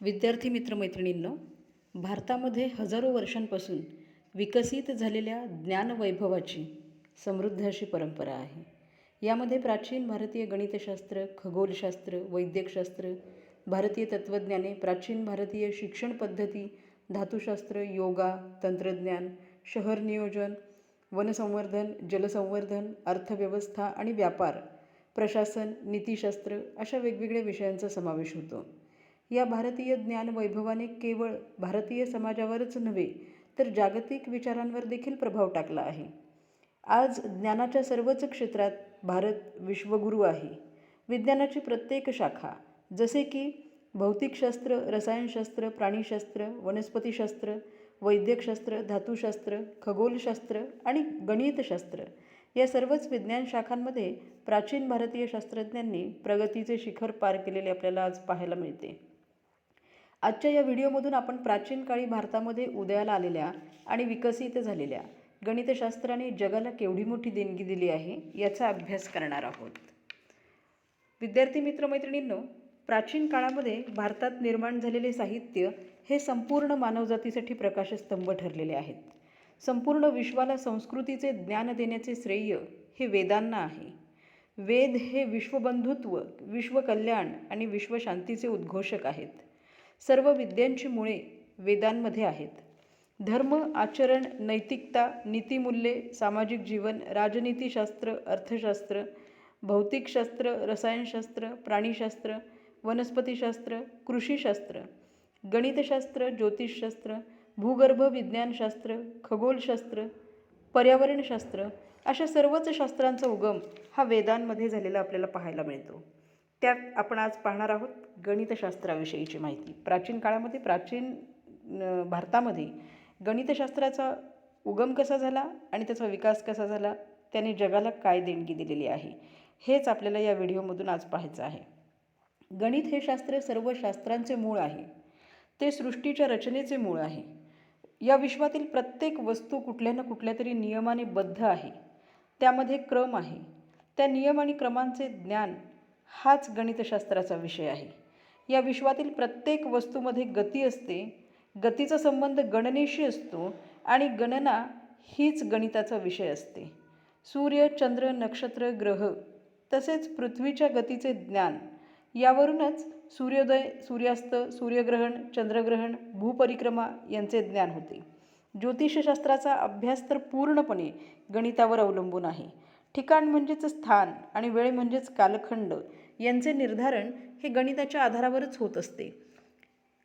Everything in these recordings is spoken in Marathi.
विद्यार्थी मित्रमैत्रिणींनो भारतामध्ये हजारो वर्षांपासून विकसित झालेल्या ज्ञानवैभवाची समृद्ध अशी परंपरा आहे. यामध्ये प्राचीन भारतीय गणितशास्त्र खगोलशास्त्र वैद्यकशास्त्र भारतीय तत्त्वज्ञाने प्राचीन भारतीय शिक्षण पद्धती धातुशास्त्र योगा तंत्रज्ञान शहर नियोजन वनसंवर्धन जलसंवर्धन अर्थव्यवस्था आणि व्यापार प्रशासन नीतिशास्त्र अशा वेगवेगळ्या विषयांचा समावेश होतो. या भारतीय ज्ञान वैभवाने केवळ भारतीय समाजावरच नव्हे तर जागतिक विचारांवर देखील प्रभाव टाकला आहे. आज ज्ञानाच्या सर्वच क्षेत्रात भारत विश्वगुरू आहे. विज्ञानाची प्रत्येक शाखा जसे की भौतिकशास्त्र रसायनशास्त्र प्राणीशास्त्र वनस्पतीशास्त्र वैद्यकशास्त्र धातुशास्त्र खगोलशास्त्र आणि गणितशास्त्र या सर्वच विज्ञान शाखांमध्ये प्राचीन भारतीय शास्त्रज्ञांनी प्रगतीचे शिखर पार केलेले आपल्याला आज पाहायला मिळते. आजच्या या व्हिडिओमधून आपण प्राचीन काळी भारतामध्ये उदयाला आलेल्या आणि विकसित झालेल्या गणितशास्त्राने जगाला केवढी मोठी देणगी दिली आहे याचा अभ्यास करणार आहोत. विद्यार्थी मित्रमैत्रिणींनो प्राचीन काळामध्ये भारतात निर्माण झालेले साहित्य हे संपूर्ण मानवजातीसाठी प्रकाशस्तंभ ठरलेले आहेत. संपूर्ण विश्वाला संस्कृतीचे ज्ञान देण्याचे श्रेय हे वेदांना आहे. वेद हे विश्वबंधुत्व विश्वकल्याण आणि विश्वशांतीचे उद्घोषक आहेत. सर्व विद्यांची मुळे वेदांमध्ये आहेत. धर्म आचरण नैतिकता नीतिमूल्ये सामाजिक जीवन राजनीतीशास्त्र अर्थशास्त्र भौतिकशास्त्र रसायनशास्त्र प्राणीशास्त्र वनस्पतीशास्त्र कृषीशास्त्र गणितशास्त्र ज्योतिषशास्त्र भूगर्भ विज्ञानशास्त्र खगोलशास्त्र पर्यावरणशास्त्र अशा सर्वच शास्त्रांचा उगम हा वेदांमध्ये झालेला आपल्याला पाहायला मिळतो. त्यात आपण आज पाहणार आहोत गणितशास्त्राविषयीची माहिती. प्राचीन काळामध्ये प्राचीन भारतामध्ये गणितशास्त्राचा उगम कसा झाला आणि त्याचा विकास कसा झाला त्याने जगाला काय देणगी दिलेली आहे हेच आपल्याला या व्हिडिओमधून आज पाहायचं आहे. गणित हे शास्त्र सर्व शास्त्रांचे मूळ आहे. ते सृष्टीच्या रचनेचे मूळ आहे. या विश्वातील प्रत्येक वस्तू कुठल्या ना कुठल्या तरी नियमाने बद्ध आहे. त्यामध्ये क्रम आहे. त्या नियम आणि क्रमांचे ज्ञान हाच गणितशास्त्राचा विषय आहे. या विश्वातील प्रत्येक वस्तूमध्ये गती असते. गतीचा संबंध गणनेशी असतो आणि गणना हीच गणिताचा विषय असते. सूर्य चंद्र नक्षत्र ग्रह तसेच पृथ्वीच्या गतीचे ज्ञान यावरूनच सूर्योदय सूर्यास्त सूर्यग्रहण चंद्रग्रहण भूपरिक्रमा यांचे ज्ञान होते. ज्योतिषशास्त्राचा अभ्यास तर पूर्णपणे गणितावर अवलंबून आहे. ठिकाण म्हणजेच स्थान आणि वेळ म्हणजेच कालखंड यांचे निर्धारण हे गणिताच्या आधारावरच होत असते.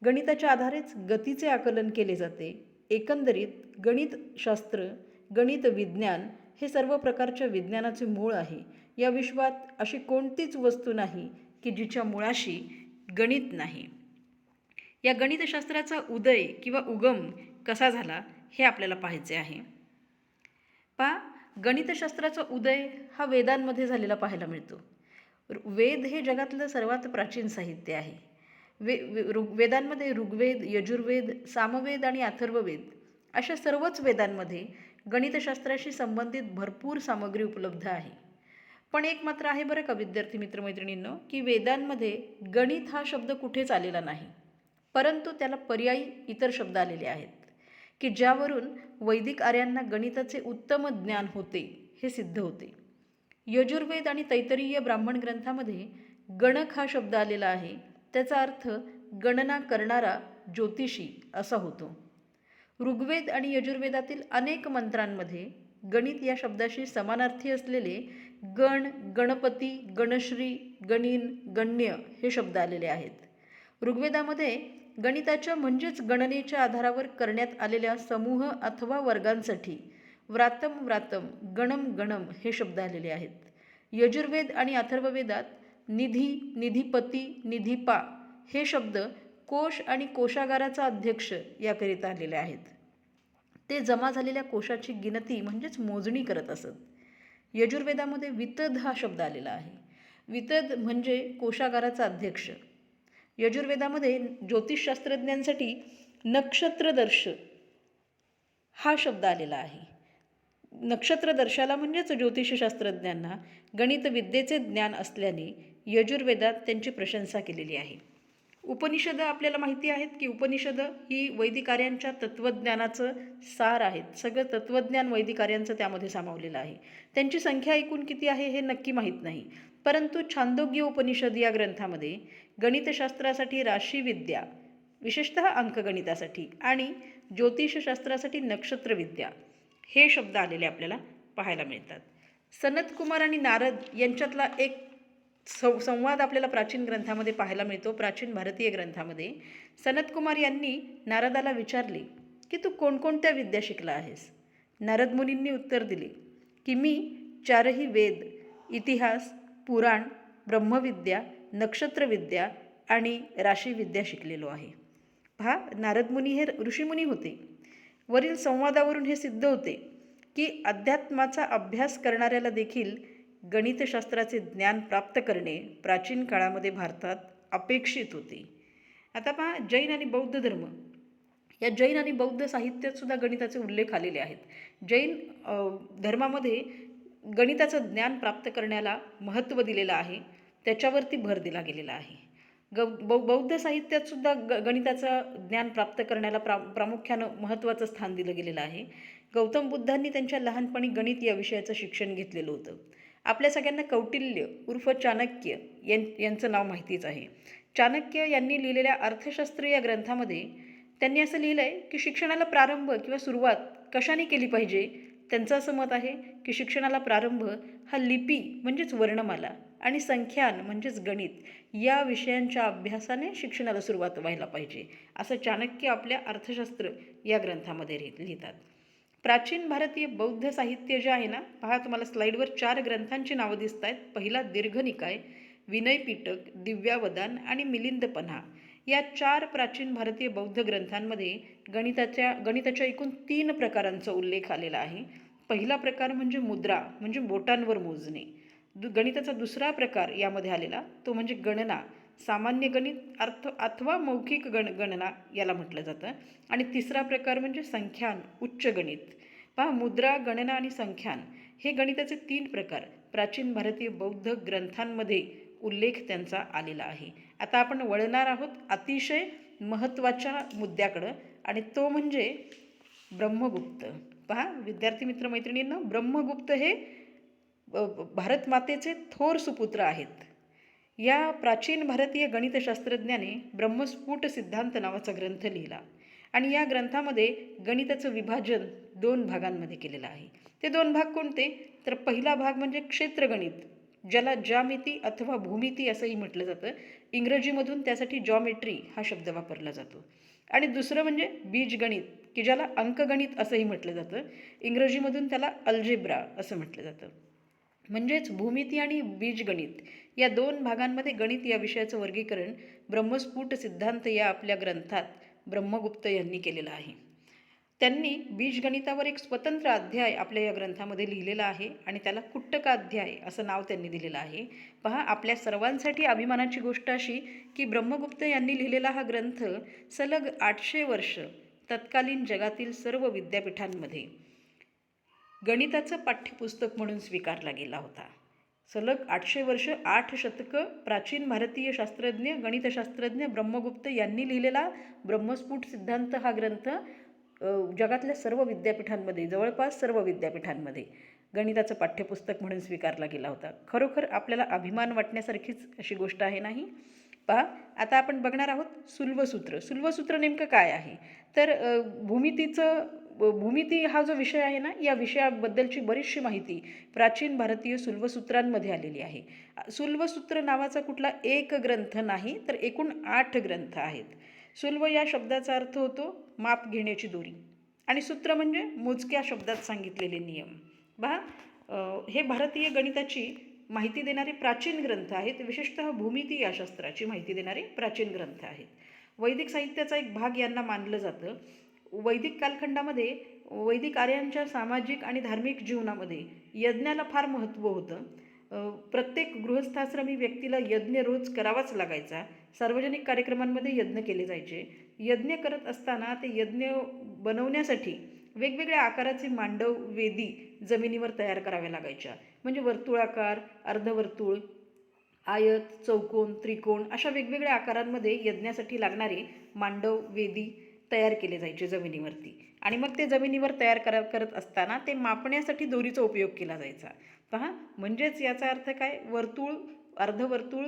गणिताच्या आधारेच गतीचे आकलन केले जाते. एकंदरीत गणितशास्त्र गणित विज्ञान हे सर्व प्रकारच्या विज्ञानाचे मूळ आहे. या विश्वात अशी कोणतीच वस्तू नाही की जिच्या मुळाशी गणित नाही. या गणितशास्त्राचा उदय किंवा उगम कसा झाला हे आपल्याला पाहायचे आहे. पा गणितशास्त्राचा उदय हा वेदांमध्ये झालेला पाहायला मिळतो. वेद हे जगातलं सर्वात प्राचीन साहित्य आहे. वे ऋग वेदांमध्ये ऋग्वेद यजुर्वेद सामवेद आणि अथर्ववेद अशा सर्वच वेदांमध्ये गणितशास्त्राशी संबंधित भरपूर सामग्री उपलब्ध आहे. पण एक मात्र आहे बरं का विद्यार्थी मित्रमैत्रिणींनो की वेदांमध्ये गणित हा शब्द कुठेच आलेला नाही. परंतु त्याला पर्यायी इतर शब्द आलेले आहेत की ज्यावरून वैदिक आर्यांना गणिताचे उत्तम ज्ञान होते हे सिद्ध होते. यजुर्वेद आणि तैतरीय ब्राह्मण ग्रंथामध्ये गणक हा शब्द आलेला आहे. त्याचा अर्थ गणना करणारा ज्योतिषी असा होतो. ऋग्वेद आणि यजुर्वेदातील अनेक मंत्रांमध्ये गणित या शब्दाशी समानार्थी असलेले गण गणपती गणश्री गणीन गण्य हे शब्द आलेले आहेत. ऋग्वेदामध्ये गणिताच्या म्हणजेच गणनेच्या आधारावर करण्यात आलेल्या समूह अथवा वर्गांसाठी व्रातम व्रातम गणम गणम हे शब्द आलेले आहेत. यजुर्वेद आणि अथर्ववेदात निधी निधीपती निधिपा हे शब्द कोश आणि कोशागाराचा अध्यक्ष याकरिता आलेले आहेत. ते जमा झालेल्या कोशाची गिनती म्हणजेच मोजणी करत असत. यजुर्वेदामध्ये वितद हा शब्द आलेला आहे. वितद म्हणजे कोशागाराचा अध्यक्ष. यजुर्वेदामध्ये ज्योतिषशास्त्रज्ञांसाठी नक्षत्रदर्श हा शब्द आलेला आहे. नक्षत्रदर्शाला म्हणजेच ज्योतिषशास्त्रज्ञांना गणितविद्येचे ज्ञान असल्याने यजुर्वेदात त्यांची प्रशंसा केलेली आहे. उपनिषदं आपल्याला माहिती आहेत की उपनिषदं ही वैदिकार्यांच्या तत्त्वज्ञानाचं सार आहेत. सगळं तत्त्वज्ञान वैदिकार्यांचं त्यामध्ये सामावलेलं आहे. त्यांची संख्या एकूण किती आहे हे नक्की माहीत नाही. परंतु छांदोग्य उपनिषद या ग्रंथामध्ये गणितशास्त्रासाठी राशीविद्या विशेषतः अंकगणितासाठी आणि ज्योतिषशास्त्रासाठी नक्षत्रविद्या हे शब्द आलेले आपल्याला पाहायला मिळतात. सनत कुमार आणि नारद यांच्यातला एक सं संवाद आपल्याला प्राचीन ग्रंथामध्ये पाहायला मिळतो प्राचीन भारतीय ग्रंथामध्ये. सनत कुमार यांनी नारदाला विचारले की तू कोणकोणत्या विद्या शिकला आहेस? नारद मुनींनी उत्तर दिले की मी चारही वेद इतिहास पुराण ब्रह्मविद्या नक्षत्रविद्या आणि राशीविद्या शिकलेलो आहे. पहा नारदमुनी हे ऋषीमुनी होते. वरील संवादावरून हे सिद्ध होते की अध्यात्माचा अभ्यास करणाऱ्याला देखील गणितशास्त्राचे ज्ञान प्राप्त करणे प्राचीन काळामध्ये भारतात अपेक्षित होते. आता पहा जैन आणि बौद्ध धर्म. या जैन आणि बौद्ध साहित्यात सुद्धा गणिताचे उल्लेख आलेले आहेत. जैन धर्मामध्ये गणिताचं ज्ञान प्राप्त करण्याला महत्त्व दिलेलं आहे. त्याच्यावरती भर दिला गेलेला आहे. ग बौ बौद्ध साहित्यात सुद्धा ग गणिताचं ज्ञान प्राप्त करण्याला प्रा प्रामुख्यानं महत्त्वाचं स्थान दिलं गेलेलं आहे. गौतम बुद्धांनी त्यांच्या लहानपणी गणित या विषयाचं शिक्षण घेतलेलं होतं. आपल्या सगळ्यांना कौटिल्य उर्फ चाणक्य यां यांचं नाव माहितीच आहे. चाणक्य यांनी लिहिलेल्या अर्थशास्त्र या ग्रंथामध्ये त्यांनी असं लिहिलं आहे की शिक्षणाला प्रारंभ किंवा सुरुवात कशाने केली पाहिजे? त्यांचं असं मत आहे की शिक्षणाला प्रारंभ हा लिपी म्हणजेच वर्णमाला आणि संख्यान म्हणजेच गणित या विषयांच्या अभ्यासाने शिक्षणाला सुरुवात व्हायला पाहिजे असं चाणक्य आपल्या अर्थशास्त्र या ग्रंथामध्ये लिहितात. प्राचीन भारतीय बौद्ध साहित्य जे आहे ना पहा तुम्हाला स्लाईडवर चार ग्रंथांची नावं दिसत आहेत पहिला दीर्घनिकाय विनयपिटक दिव्यावदान आणि मिलिंदपन्हा. या चार प्राचीन भारतीय बौद्ध ग्रंथांमध्ये गणिताच्या गणिताच्या एकूण तीन प्रकारांचा उल्लेख आलेला आहे. पहिला प्रकार म्हणजे मुद्रा म्हणजे बोटांवर मोजणे. दु गणिताचा दुसरा प्रकार यामध्ये आलेला तो म्हणजे गणना. सामान्य गणित अर्थ अथवा मौखिक गण गणना याला म्हटलं जातं. आणि तिसरा प्रकार म्हणजे संख्यान उच्च गणित. पहा मुद्रा गणना आणि संख्यान हे गणिताचे तीन प्रकार. प्राचीन भारतीय बौद्ध ग्रंथांमध्ये उल्लेख त्यांचा आलेला आहे. आता आपण वळणार आहोत अतिशय महत्त्वाच्या मुद्द्याकडं आणि तो म्हणजे ब्रह्मगुप्त. पहा विद्यार्थी मित्र मैत्रिणींना ब्रह्मगुप्त हे भारतमातेचे भारत मातेचे थोर सुपुत्र आहेत. या प्राचीन भारतीय गणितशास्त्रज्ञाने ब्रह्मस्फुट सिद्धांत नावाचा ग्रंथ लिहिला आणि या ग्रंथामध्ये गणिताचं विभाजन दोन भागांमध्ये केलेलं आहे. ते दोन भाग कोणते? तर पहिला भाग म्हणजे क्षेत्रगणित. ज्याला ज्यामिती अथवा भूमिती असंही म्हटलं जातं इंग्रजीमधून त्यासाठी जॉमेट्री हा शब्द वापरला जातो. आणि दुसरं म्हणजे बीजगणित की ज्याला अंकगणित असंही म्हटलं जातं इंग्रजीमधून त्याला अल्जेब्रा असं म्हटलं जातं. म्हणजेच भूमिती आणि बीजगणित या दोन भागांमध्ये गणित या विषयाचं वर्गीकरण ब्रह्मस्फुट सिद्धांत या आपल्या ग्रंथात ब्रह्मगुप्त यांनी केलेलं आहे. त्यांनी बीजगणितावर एक स्वतंत्र अध्याय आपल्या या ग्रंथामध्ये लिहिलेला आहे आणि त्याला कुट्टकाध्याय असं नाव त्यांनी दिलेलं आहे. पहा आपल्या सर्वांसाठी अभिमानाची गोष्ट अशी की ब्रह्मगुप्त यांनी लिहिलेला हा ग्रंथ सलग आठशे वर्ष तत्कालीन जगातील सर्व विद्यापीठांमध्ये गणिताचं पाठ्यपुस्तक म्हणून स्वीकारला गेला होता. सलग आठशे वर्ष आठ शतकं प्राचीन भारतीय शास्त्रज्ञ गणितशास्त्रज्ञ ब्रह्मगुप्त यांनी लिहिलेला ब्रह्मस्फुट सिद्धांत हा ग्रंथ जगातल्या सर्व विद्यापीठांमध्ये जवळपास सर्व विद्यापीठांमध्ये गणिताचं पाठ्यपुस्तक म्हणून स्वीकारला गेला होता. खरोखर आपल्याला अभिमान वाटण्यासारखीच अशी गोष्ट आहे नाही? पहा आता आपण बघणार आहोत सुल्वसूत्र सुल्वसूत्र नेमकं काय आहे? तर भूमितीचं भूमिती हा जो विषय आहे ना या विषयाबद्दलची बरीचशी माहिती प्राचीन भारतीय सुल्वसूत्रांमध्ये आलेली आहे. सुल्वसूत्र नावाचा कुठला एक ग्रंथ नाही तर एकूण आठ ग्रंथ आहेत. सुल्व या शब्दाचा अर्थ होतो माप घेण्याची दोरी. आणि सूत्र म्हणजे मोजक्या शब्दात सांगितलेले नियम. पहा हे भारतीय गणिताची माहिती देणारे प्राचीन ग्रंथ आहेत. विशेषतः भूमिती या शास्त्राची माहिती देणारे प्राचीन ग्रंथ आहेत. वैदिक साहित्याचा एक भाग यांना मानलं जातं. वैदिक कालखंडामध्ये वैदिक आर्यांच्या सामाजिक आणि धार्मिक जीवनामध्ये यज्ञाला फार महत्त्व होतं. प्रत्येक गृहस्थाश्रमी व्यक्तीला यज्ञ रोज करावाच लागायचा. सार्वजनिक कार्यक्रमांमध्ये यज्ञ केले जायचे. यज्ञ करत असताना ते यज्ञ बनवण्यासाठी वेगवेगळ्या आकाराचे मांडव वेदी जमिनीवर तयार कराव्या लागायच्या. म्हणजे वर्तुळाकार अर्धवर्तुळ आयत चौकोन त्रिकोण अशा वेगवेगळ्या आकारांमध्ये यज्ञासाठी लागणारे मांडव वेदी तयार केले जायचे जमिनीवरती. आणि मग ते जमिनीवर तयार करा करत असताना ते मापण्यासाठी दोरीचा उपयोग केला जायचा. पहा म्हणजेच याचा अर्थ काय? वर्तुळ अर्धवर्तुळ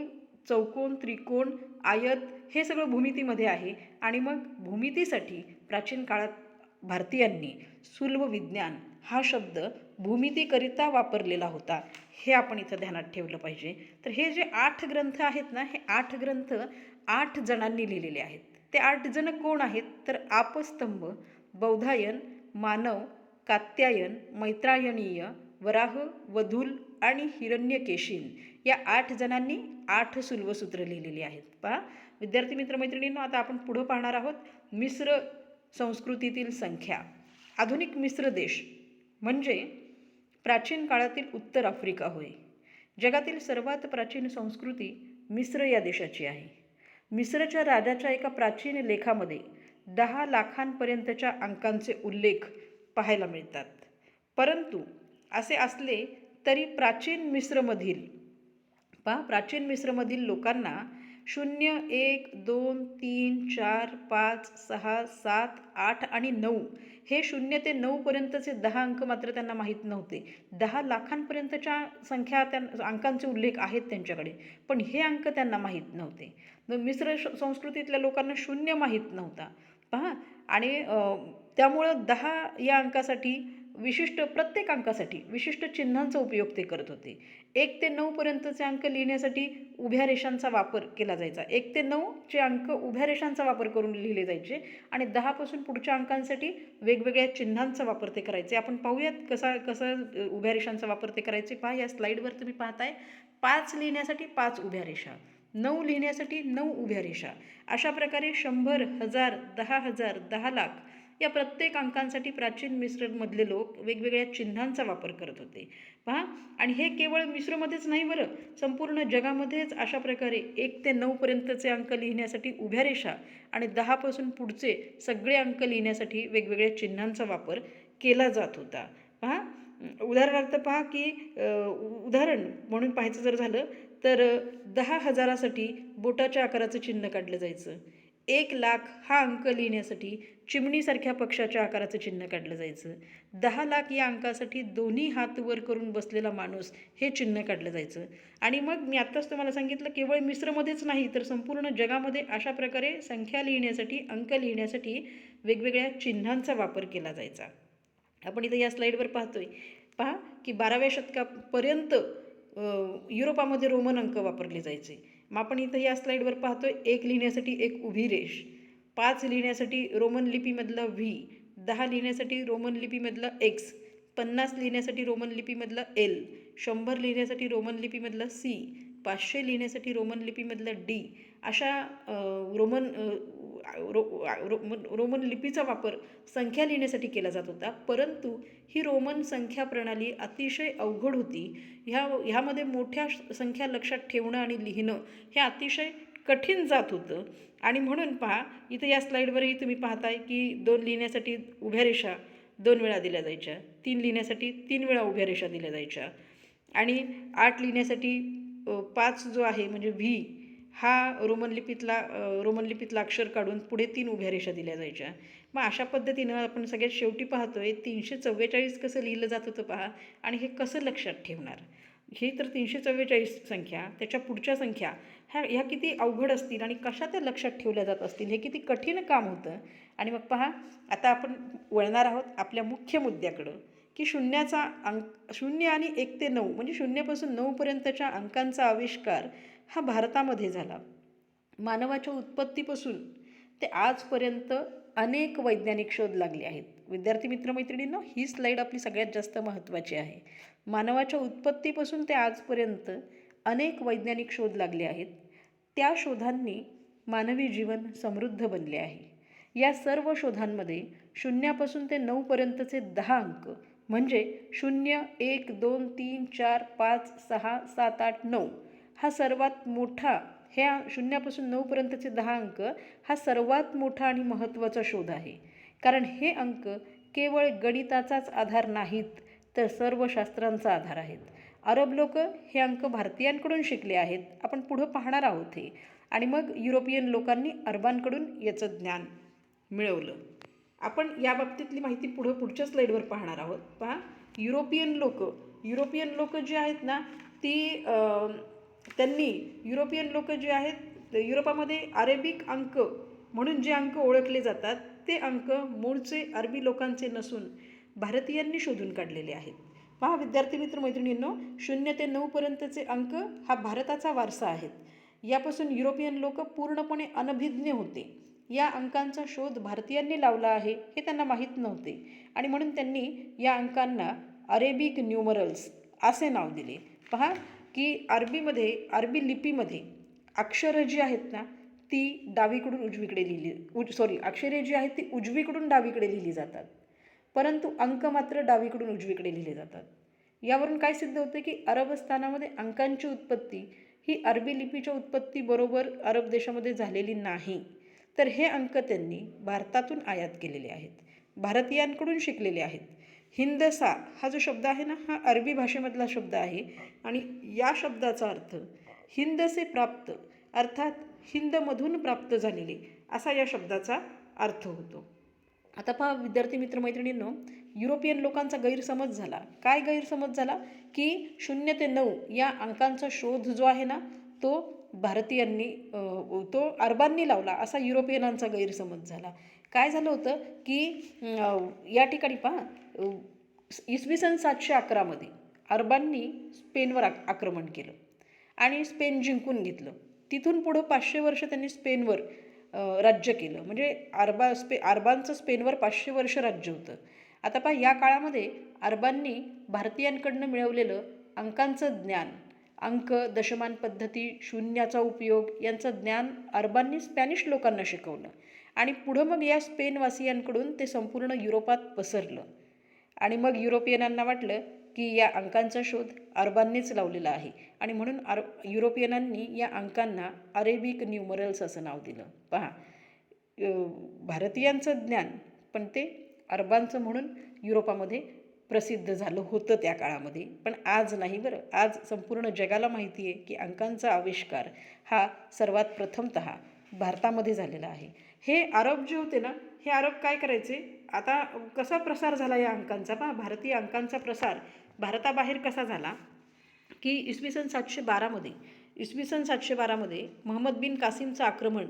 चौकोन त्रिकोण आयत हे सगळं भूमितीमध्ये आहे. आणि मग भूमितीसाठी प्राचीन काळात भारतीयांनी सुलभ विज्ञान हा शब्द भूमितीकरिता वापरलेला होता. हे आपण इथं ध्यानात ठेवलं पाहिजे. तर हे जे आठ ग्रंथ आहेत ना हे आठ ग्रंथ आठ जणांनी लिहिलेले आहेत. ते आठ जण कोण आहेत? तर आपस्तंभ बौधायन मानव कात्यायन मैत्रायणीय वराह वधूल आणि हिरण्यकेशीन या आठ जणांनी आठ सुलभसूत्र लिहिलेली आहेत. पहा विद्यार्थी मित्रमैत्रिणींनो आता आपण पुढं पाहणार आहोत मिश्र संस्कृतीतील संख्या. आधुनिक मिश्र देश म्हणजे प्राचीन काळातील उत्तर आफ्रिका होय. जगातील सर्वात प्राचीन संस्कृती मिस्र या देशाची आहे. मिस्रच्या राजाच्या एका प्राचीन लेखामध्ये दहा लाखांपर्यंतच्या अंकांचे उल्लेख पाहायला मिळतात. परंतु असे असले तरी प्राचीन मिस्रमधील पहा प्राचीन मिस्रमधील लोकांना शून्य एक दोन तीन चार पाच सहा सात आठ आणि नऊ हे शून्य ते नऊपर्यंतचे दहा अंक मात्र त्यांना माहीत नव्हते. दहा लाखांपर्यंतच्या संख्या त्या अंकांचे उल्लेख आहेत त्यांच्याकडे पण हे अंक त्यांना माहीत नव्हते. मिश्र संस्कृतीतल्या लोकांना शून्य माहीत नव्हता. पहा आणि त्यामुळं दहा या अंकासाठी विशिष्ट प्रत्येक अंकासाठी विशिष्ट चिन्हांचा उपयोग ते करत होते. एक ते नऊपर्यंतचे अंक लिहिण्यासाठी उभ्या रेषांचा वापर केला जायचा. एक ते नऊचे अंक उभ्या रेषांचा वापर करून लिहिले जायचे आणि दहापासून पुढच्या अंकांसाठी वेगवेगळ्या चिन्हांचा वापर ते करायचे. आपण पाहूयात कसा कसा उभ्या रेषांचा वापर ते करायचे. पहा या स्लाईडवर तुम्ही पाहताय. पाच लिहिण्यासाठी पाच उभ्या रेषा. नऊ लिहिण्यासाठी नऊ उभ्या रेषा. अशा प्रकारे शंभर हजार दहा हजार दहा लाख या प्रत्येक अंकांसाठी प्राचीन मिश्रमधले लोक वेगवेगळ्या चिन्हांचा वापर करत होते. पहा आणि हे केवळ मिश्रमध्येच नाही बरं संपूर्ण जगामध्येच अशा प्रकारे एक ते नऊपर्यंतचे अंक लिहिण्यासाठी उभ्या रेषा आणि दहापासून पुढचे सगळे अंक लिहिण्यासाठी वेगवेगळ्या चिन्हांचा वापर केला जात होता. पहा उदाहरणार्थ पहा की उदाहरण म्हणून पाहायचं जर झालं तर दहा हजारासाठी बोटाच्या आकाराचं चिन्ह काढलं जायचं. एक लाख हा अंक लिहिण्यासाठी चिमणीसारख्या पक्षाच्या आकाराचं चिन्ह काढलं जायचं. दहा लाख या अंकासाठी दोन्ही हात वर करून बसलेला माणूस हे चिन्ह काढलं जायचं. आणि मग मी आत्ताच तुम्हाला सांगितलं केवळ मिश्रमध्येच नाही तर संपूर्ण जगामध्ये अशा प्रकारे संख्या लिहिण्यासाठी अंक लिहिण्यासाठी वेगवेगळ्या चिन्हांचा वापर केला जायचा. आपण इथं या स्लाईडवर पाहतोय. पहा की बाराव्या शतकापर्यंत युरोपामध्ये रोमन अंक वापरले जायचे. मग आपण इथं या स्लाईडवर पाहतो एक लिहिण्यासाठी एक उभी रेष पाच लिहिण्यासाठी रोमन लिपीमधलं व्ही दहा लिहिण्यासाठी रोमन लिपीमधलं एक्स पन्नास लिहिण्यासाठी रोमन लिपीमधलं एल शंभर लिहिण्यासाठी रोमन लिपीमधलं सी पाचशे लिहिण्यासाठी रोमन लिपीमधलं डी अशा रोमन रो रो- रोमन लिपीचा वापर संख्या लिहिण्यासाठी केला जात होता. परंतु ही रोमन संख्या प्रणाली अतिशय अवघड होती. ह्या ह्यामध्ये मोठ्या संख्या लक्षात ठेवणं आणि लिहिणं हे अतिशय कठीण जात होतं. आणि म्हणून पहा इथं या स्लाईडवरही तुम्ही पाहताय की दोन लिहिण्यासाठी उभ्या रेषा दोन वेळा दिल्या जायच्या तीन लिहिण्यासाठी तीन वेळा उभ्या रेषा दिल्या जायच्या. आणि आठ लिहिण्यासाठी पाच जो आहे म्हणजे व्ही हा रोमन लिपीतला रोमन लिपीतला अक्षर काढून पुढे तीन उभ्या रेषा दिल्या जायच्या. मग अशा पद्धतीनं आपण सगळ्यात शेवटी पाहतोय तीनशे चव्वेचाळीस कसं लिहिलं जात होतं पहा आणि हे कसं लक्षात ठेवणार? ही तर तीनशे चव्वेचाळीस संख्या त्याच्या पुढच्या संख्या ह्या ह्या किती अवघड असतील आणि कशा त्या लक्षात ठेवल्या जात असतील हे किती कठीण काम होतं? आणि मग पहा आता आपण वळणार आहोत आपल्या मुख्य मुद्द्याकडं की शून्याचा अंक शून्य आणि एक ते नऊ म्हणजे शून्यापासून नऊपर्यंतच्या अंकांचा आविष्कार हा भारतामध्ये झाला. मानवाच्या उत्पत्तीपासून ते आजपर्यंत अनेक वैज्ञानिक शोध लागले आहेत. विद्यार्थी मित्रमैत्रिणींनो ही स्लाईड आपली सगळ्यात जास्त महत्त्वाची आहे. मानवाच्या उत्पत्तीपासून ते आजपर्यंत अनेक वैज्ञानिक शोध लागले आहेत. त्या शोधांनी मानवी जीवन समृद्ध बनले आहे. या सर्व शोधांमध्ये शून्यापासून ते नऊपर्यंतचे दहा अंक म्हणजे शून्य एक दोन तीन चार पाच सहा सात आठ नऊ हा सर्वात मोठा ह्या शून्यापासून नऊपर्यंतचे दहा अंक हा सर्वात मोठा आणि महत्त्वाचा शोध आहे. कारण हे अंक केवळ गणिताचाच आधार नाहीत तर सर्व शास्त्रांचा आधार आहेत. अरब लोक हे अंक भारतीयांकडून शिकले आहेत आपण पुढं पाहणार आहोत हे. आणि मग युरोपियन लोकांनी अरबांकडून याचं ज्ञान मिळवलं. आपण या बाबतीतली माहिती पुढं पुढच्या स्लाईडवर पाहणार आहोत. पहा युरोपियन लोक युरोपियन लोक जे आहेत ना ती त्यांनी युरोपियन लोक जे आहेत युरोपामध्ये अरेबिक अंक म्हणून जे अंक ओळखले जातात ते अंक मूळचे अरबी लोकांचे नसून भारतीयांनी शोधून काढलेले आहेत. पहा विद्यार्थी मित्र मैत्रिणींनो शून्य ते नऊपर्यंतचे अंक हा भारताचा वारसा आहेत यापासून युरोपियन लोक पूर्णपणे अनभिज्ञ होते. या अंकांचा शोध भारतीयांनी लावला आहे हे त्यांना माहीत नव्हते. आणि म्हणून त्यांनी या अंकांना अरेबिक न्यूमरल्स असे नाव दिले. पहा की अरबीमध्ये अरबी लिपीमध्ये अक्षरं जी आहेत ना ती डावीकडून उजवीकडे लिहिली उज सॉरी अक्षरे जी आहेत ती उजवीकडून डावीकडे लिहिली जातात. परंतु अंक मात्र डावीकडून उजवीकडे लिहिले जातात. यावरून काय सिद्ध होते की अरबस्थानामध्ये अंकांची उत्पत्ती ही अरबी लिपीच्या उत्पत्तीबरोबर अरब देशामध्ये झालेली नाही. तर हे अंक त्यांनी भारतातून आयात केलेले आहेत भारतीयांकडून शिकलेले आहेत. हिंदसा हा जो शब्द आहे ना हा अरबी भाषेमधला शब्द आहे. आणि या शब्दाचा अर्थ हिंदसे प्राप्त अर्थात हिंदमधून प्राप्त झालेले असा या शब्दाचा अर्थ होतो. आता पहा विद्यार्थी मित्र मैत्रिणींनो युरोपियन लोकांचा गैरसमज झाला. काय गैरसमज झाला? की शून्य ते नऊ या अंकांचा शोध जो आहे ना तो भारतीयांनी तो अरबांनी लावला असा युरोपियनांचा गैरसमज झाला. काय झालं होतं? की या ठिकाणी पहा इसवी सन सातशे अकरामध्ये अरबांनी स्पेनवर आक आक्रमण केलं आणि स्पेन जिंकून घेतलं. तिथून पुढं पाचशे वर्ष त्यांनी स्पेनवर राज्य केलं. म्हणजे अरबा स्पे अरबांचं स्पेनवर पाचशे वर्ष राज्य होतं. आता पहा या काळामध्ये अरबांनी भारतीयांकडनं मिळवलेलं अंकांचं ज्ञान अंक दशमान पद्धती शून्याचा उपयोग यांचं ज्ञान अरबांनी स्पॅनिश लोकांना शिकवलं. आणि पुढं मग या स्पेनवासियांकडून ते संपूर्ण युरोपात पसरलं. आणि मग युरोपियनांना वाटलं की या अंकांचा शोध अरबांनीच लावलेला आहे. आणि म्हणून अर युरोपियनांनी या अंकांना अरेबिक न्यूमरल्स असं नाव दिलं. पहा भारतीयांचं ज्ञान पण ते अरबांचं म्हणून युरोपामध्ये प्रसिद्ध झालं होतं त्या काळामध्ये. पण आज नाही बरं. आज संपूर्ण जगाला माहिती आहे की अंकांचा आविष्कार हा सर्वात प्रथमत भारतामध्ये झालेला आहे. हे अरब जे होते ना हे आरोप काय करायचे? आता कसा प्रसार झाला या अंकांचा? पहा भारतीय अंकांचा प्रसार भारताबाहेर कसा झाला? की इसवी सन सातशे बारामध्ये इसवी सन सातशे बारामध्ये मोहम्मद बिन कासिमचं आक्रमण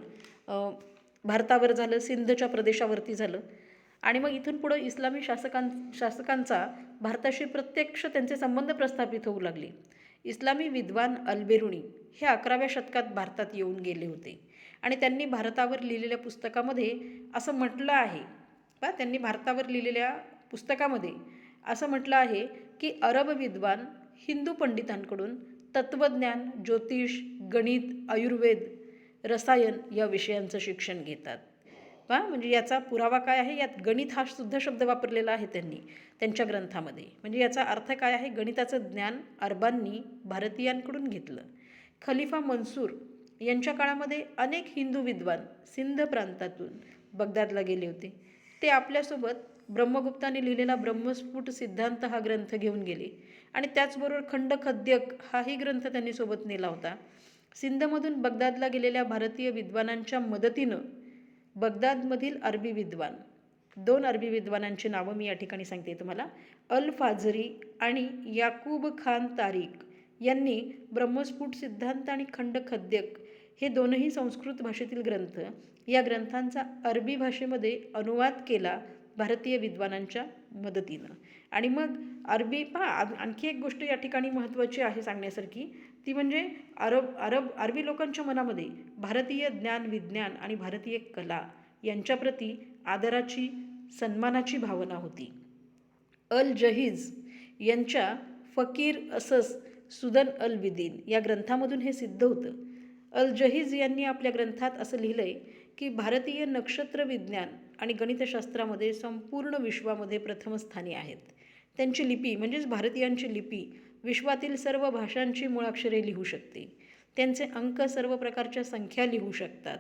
भारतावर झालं सिंधच्या प्रदेशावरती झालं. आणि मग इथून पुढं इस्लामी शासकां शासकांचा भारताशी प्रत्यक्ष त्यांचे संबंध प्रस्थापित होऊ लागले. इस्लामी विद्वान अलबेरुणी हे अकराव्या शतकात भारतात येऊन गेले होते. आणि त्यांनी भारतावर लिहिलेल्या पुस्तकामध्ये असं म्हटलं आहे. पहा त्यांनी भारतावर लिहिलेल्या पुस्तकामध्ये असं म्हटलं आहे की अरब विद्वान हिंदू पंडितांकडून तत्त्वज्ञान ज्योतिष गणित आयुर्वेद रसायन या विषयांचं शिक्षण घेतात. पहा म्हणजे याचा पुरावा काय आहे? यात गणित हा सुद्धा शब्द वापरलेला आहे त्यांनी त्यांच्या ग्रंथामध्ये. म्हणजे याचा अर्थ काय आहे? गणिताचं ज्ञान अरबांनी भारतीयांकडून घेतलं. खलिफा मनसूर यांच्या काळामध्ये अनेक हिंदू विद्वान सिंध प्रांतातून बगदादला गेले होते. ते आपल्यासोबत ब्रह्मगुप्ताने लिहिलेला ब्रह्मस्फुट सिद्धांत हा ग्रंथ घेऊन गेले आणि त्याचबरोबर खंडखद्यक हाही ग्रंथ त्यांनी सोबत नेला होता. सिंधमधून बगदादला गेलेल्या भारतीय विद्वानांच्या मदतीनं बगदादमधील अरबी विद्वान दोन अरबी विद्वानांची नावं मी या ठिकाणी सांगते तुम्हाला. अल फाझरी आणि याकूब खान तारिक यांनी ब्रह्मस्फुट सिद्धांत आणि खंडखद्यक हे दोनही संस्कृत भाषेतील ग्रंथ या ग्रंथांचा अरबी भाषेमध्ये अनुवाद केला भारतीय विद्वानांच्या मदतीनं. आणि मग अरबी पहा आणखी एक गोष्ट या ठिकाणी महत्त्वाची आहे सांगण्यासारखी ती म्हणजे अरब अरब अरबी लोकांच्या मनामध्ये भारतीय ज्ञान विज्ञान आणि भारतीय कला यांच्याप्रती आदराची सन्मानाची भावना होती. अल जहीज यांच्या फकीर असस सुदन अल विदीन या ग्रंथामधून हे सिद्ध होतं. अल जहीज यांनी आपल्या ग्रंथात असं लिहिलं आहे की भारतीय नक्षत्र विज्ञान आणि गणितशास्त्रामध्ये संपूर्ण विश्वामध्ये प्रथम स्थानी आहेत. त्यांची लिपी म्हणजेच भारतीयांची लिपी विश्वातील सर्व भाषांची मुळाक्षरे लिहू शकते. त्यांचे अंक सर्व प्रकारच्या संख्या लिहू शकतात.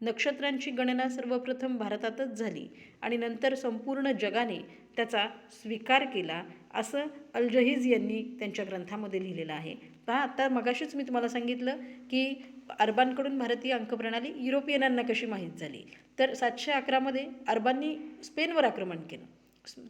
नक्षत्रांची गणना सर्वप्रथम भारतातच झाली आणि नंतर संपूर्ण जगाने त्याचा स्वीकार केला असं अल्जहीज यांनी त्यांच्या ग्रंथामध्ये लिहिलेलं आहे. पहा आता मगाशीच मी तुम्हाला सांगितलं की अरबांकडून भारतीय अंकप्रणाली युरोपियनांना कशी माहीत झाली? तर सातशे अकरामध्ये अरबांनी स्पेनवर आक्रमण केलं.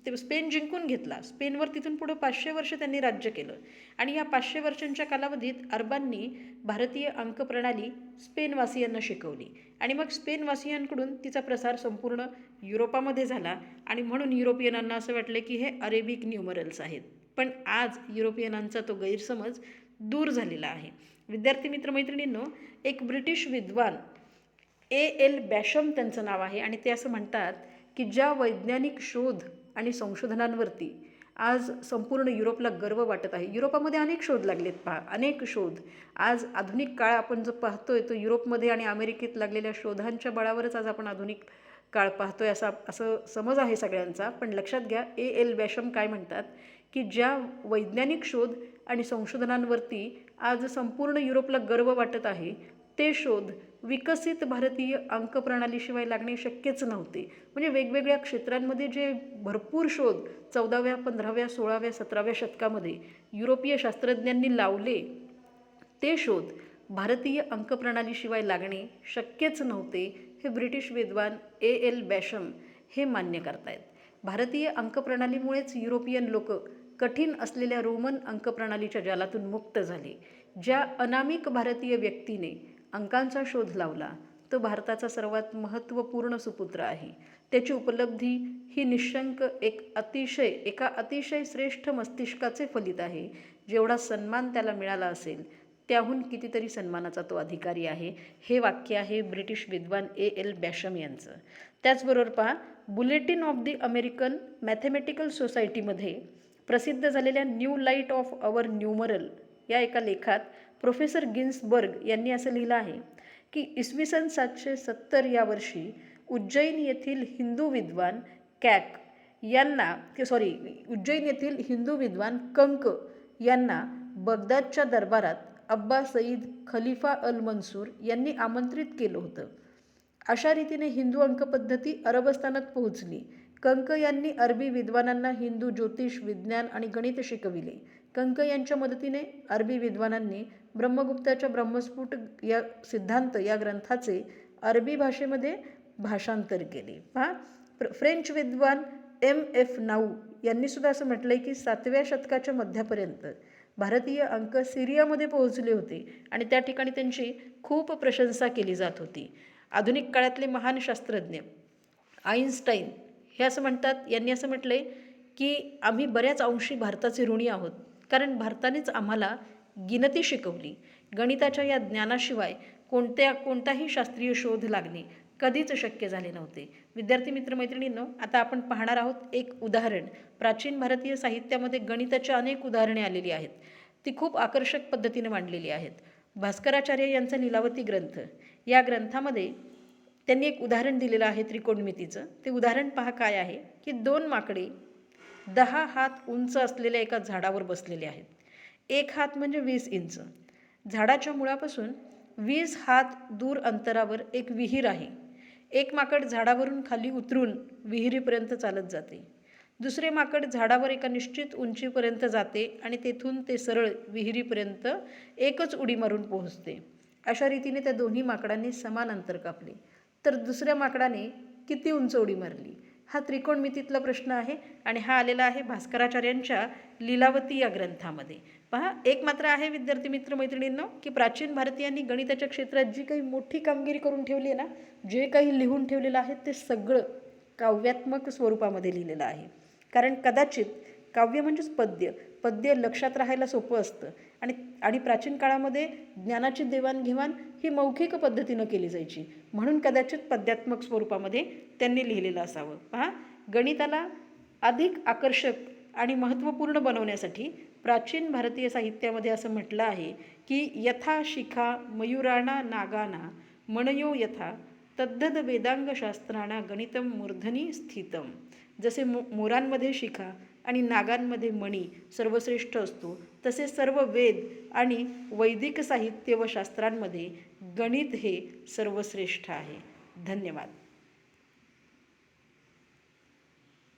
ते स्पेन जिंकून घेतला. स्पेनवर तिथून पुढं पाचशे वर्ष त्यांनी राज्य केलं. आणि या पाचशे वर्षांच्या कालावधीत अरबांनी भारतीय अंकप्रणाली स्पेनवासियांना शिकवली. आणि मग स्पेनवासियांकडून तिचा प्रसार संपूर्ण युरोपामध्ये झाला. आणि म्हणून युरोपियनांना असं वाटलं की हे अरेबिक न्यूमरल्स आहेत. पण आज युरोपियनांचा तो गैरसमज दूर झालेला आहे. विद्यार्थी मित्रमैत्रिणींनो एक ब्रिटिश विद्वान ए एल बॅशम त्यांचं नाव आहे आणि ते असं म्हणतात की ज्या वैज्ञानिक शोध आणि संशोधनांवरती आज संपूर्ण युरोपला गर्व वाटत आहे. युरोपामध्ये अनेक शोध लागलेत पहा अनेक शोध. आज आधुनिक काळ आपण जो पाहतोय तो युरोपमध्ये आणि अमेरिकेत लागलेल्या शोधांच्या बळावरच आज आपण आधुनिक काळ पाहतोय असा असं समज आहे सगळ्यांचा. पण लक्षात घ्या ए एल बॅशम काय म्हणतात की ज्या वैज्ञानिक शोध आणि संशोधनांवरती आज संपूर्ण युरोपला गर्व वाटत आहे. ते शोध विकसित भारतीय अंकप्रणालीशिवाय लागणे शक्यच नव्हते. म्हणजे वेगवेगळ्या क्षेत्रांमध्ये जे भरपूर शोध चौदाव्या पंधराव्या सोळाव्या सतराव्या शतकामध्ये युरोपीय शास्त्रज्ञांनी लावले ते शोध भारतीय अंकप्रणालीशिवाय लागणे शक्यच नव्हते हे ब्रिटिश विद्वान ए एल बॅशम हे मान्य करतायत. भारतीय अंकप्रणालीमुळेच युरोपियन लोक कठीण असलेल्या रोमन अंकप्रणालीच्या जालातून मुक्त झाले. ज्या अनामिक भारतीय व्यक्तीने अंकांचा शोध लावला तो भारताचा सर्वात महत्त्वपूर्ण सुपुत्र आहे. त्याची उपलब्धी ही निशंक एक अतिशय एका अतिशय श्रेष्ठ मस्तिष्काचे फलित आहे. जेवढा सन्मान त्याला मिळाला असेल त्याहून कितीतरी सन्मानाचा तो अधिकारी आहे. हे वाक्य आहे ब्रिटिश विद्वान ए. एल. बॅशम यांचं. त्याचबरोबर पहा bulletin of the American mathematical सोसायटीमध्ये प्रसिद्ध झालेल्या new light of our numeral या एका लेखात प्रोफेसर गिन्सबर्ग यांनी असं लिहिलं आहे की इसवी सन सातशे सत्तर या वर्षी उज्जैन येथील हिंदू विद्वान कॅक यांना सॉरी उज्जैन येथील हिंदू विद्वान कंक यांना बगदादच्या दरबारात अब्बा सईद खलिफा अल मनसूर यांनी आमंत्रित केलं होतं. अशा रीतीने हिंदू अंकपद्धती अरबस्थानात पोहोचली. कंक यांनी अरबी विद्वानांना हिंदू ज्योतिष विज्ञान आणि गणित शिकविले. कंक यांच्या मदतीने अरबी विद्वानांनी ब्रह्मगुप्ताच्या ब्रह्मस्फुट या सिद्धांत या ग्रंथाचे अरबी भाषेमध्ये भाषांतर केले. पहा प्र फ्रेंच विद्वान एम एफ नाऊ यांनीसुद्धा असं म्हटलं आहे की सातव्या शतकाच्या मध्यापर्यंत भारतीय अंक सिरियामध्ये पोहोचले होते आणि त्या ठिकाणी त्यांची खूप प्रशंसा केली जात होती. आधुनिक काळातले महान शास्त्रज्ञ आईन्स्टाईन हे असं म्हणतात यांनी असं म्हटलं आहे की आम्ही बऱ्याच अंशी भारताचे ऋणी आहोत. कारण भारतानेच आम्हाला गिनती शिकवली. गणिताच्या या ज्ञानाशिवाय कोणत्या कोणताही शास्त्रीय शोध लागणे कधीच शक्य झाले नव्हते. विद्यार्थी मित्रमैत्रिणींनो आता आपण पाहणार आहोत एक उदाहरण. प्राचीन भारतीय साहित्यामध्ये गणिताची अनेक उदाहरणे आलेली आहेत. ती खूप आकर्षक पद्धतीने मांडलेली आहेत. भास्कराचार्य यांचा लिलावती ग्रंथ. या ग्रंथामध्ये त्यांनी एक उदाहरण दिलेलं आहे त्रिकोणमितीचं. ते उदाहरण पहा काय आहे की दोन माकडे दहा हात उंच असलेल्या एका झाडावर बसलेले आहेत. एक हात म्हणजे वीस इंच. झाडाच्या मुळापासून वीस हात दूर अंतरावर एक विहीर आहे. एक माकड झाडावरून खाली उतरून विहिरीपर्यंत चालत जाते. दुसरे माकड झाडावर एका निश्चित उंचीपर्यंत जाते आणि तेथून ते सरळ विहिरीपर्यंत एकच उडी मारून पोहोचते. अशा रीतीने त्या दोन्ही माकडांनी समान अंतर कापले. तर दुसऱ्या माकडाने किती उंच उडी मारली? हा त्रिकोणमितीतला प्रश्न आहे आणि हा आलेला आहे भास्कराचार्यांच्या लीलावती या ग्रंथामध्ये. पहा एक मात्र आहे विद्यार्थी मित्र मैत्रिणींनो की प्राचीन भारतीयांनी गणिताच्या क्षेत्रात जी काही मोठी कामगिरी करून ठेवली आहे ना जे काही लिहून ठेवलेलं आहे ते सगळं काव्यात्मक स्वरूपामध्ये लिहिलेलं आहे. कारण कदाचित काव्य म्हणजेच पद्य. पद्य लक्षात राहायला सोपं असतं. आणि आणि प्राचीन काळामध्ये ज्ञानाची देवाणघेवाण ही मौखिक पद्धतीनं केली जायची. म्हणून कदाचित पद्यात्मक स्वरूपामध्ये त्यांनी लिहिलेलं असावं. पहा गणिताला अधिक आकर्षक आणि महत्त्वपूर्ण बनवण्यासाठी प्राचीन भारतीय साहित्यामध्ये असं म्हटलं आहे की यथा शिखा मयुराणा नागाना मनयो यथा तद्दद वेदांगशास्त्राणा गणितम मूर्धनी स्थितम. जसे मो मोरांमध्ये शिखा आणि नागांमध्ये मणी सर्वश्रेष्ठ असतो. तसे सर्व वेद आणि वैदिक साहित्य व शास्त्रांमध्ये गणित हे सर्वश्रेष्ठ आहे. धन्यवाद.